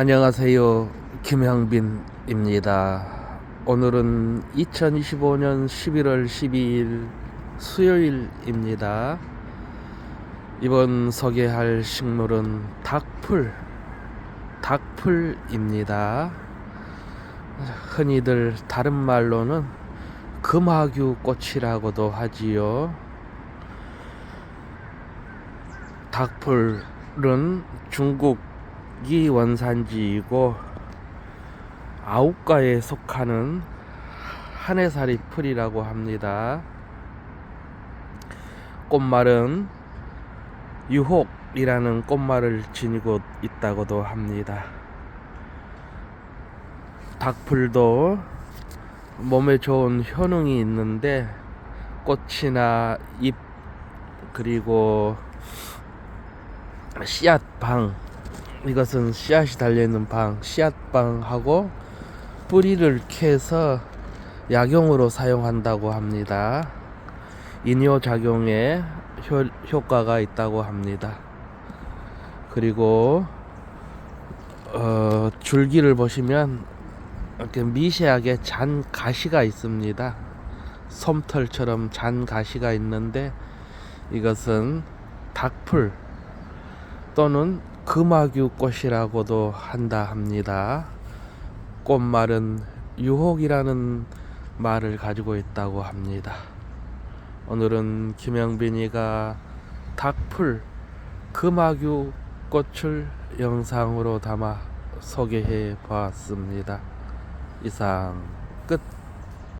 안녕하세요. 김형빈입니다. 오늘은 2025년 11월 12일 수요일입니다. 이번 소개할 식물은 닭풀, 닭풀입니다. 흔히들 다른 말로는 금화규 꽃이라고도 하지요. 닭풀은 중국 이 원산지이고 아욱가에 속하는 한해살이 풀이라고 합니다. 꽃말은 유혹이라는 꽃말을 지니고 있다고도 합니다. 닭풀도 몸에 좋은 효능이 있는데 꽃이나 잎 그리고 씨앗 방 이것은 씨앗이 달려있는 방 씨앗방하고 뿌리를 캐서 약용으로 사용한다고 합니다. 이뇨 작용에 효, 효과가 있다고 합니다. 그리고 어, 줄기를 보시면 이렇게 미세하게 잔 가시가 있습니다. 솜털처럼 잔 가시가 있는데 이것은 닭풀 또는 금화규 꽃이라고도 한다 합니다. 꽃말은 유혹이라는 말을 가지고 있다고 합니다. 오늘은 김영빈이가 닭풀 금화규 꽃을 영상으로 담아 소개해 보았습니다. 이상 끝.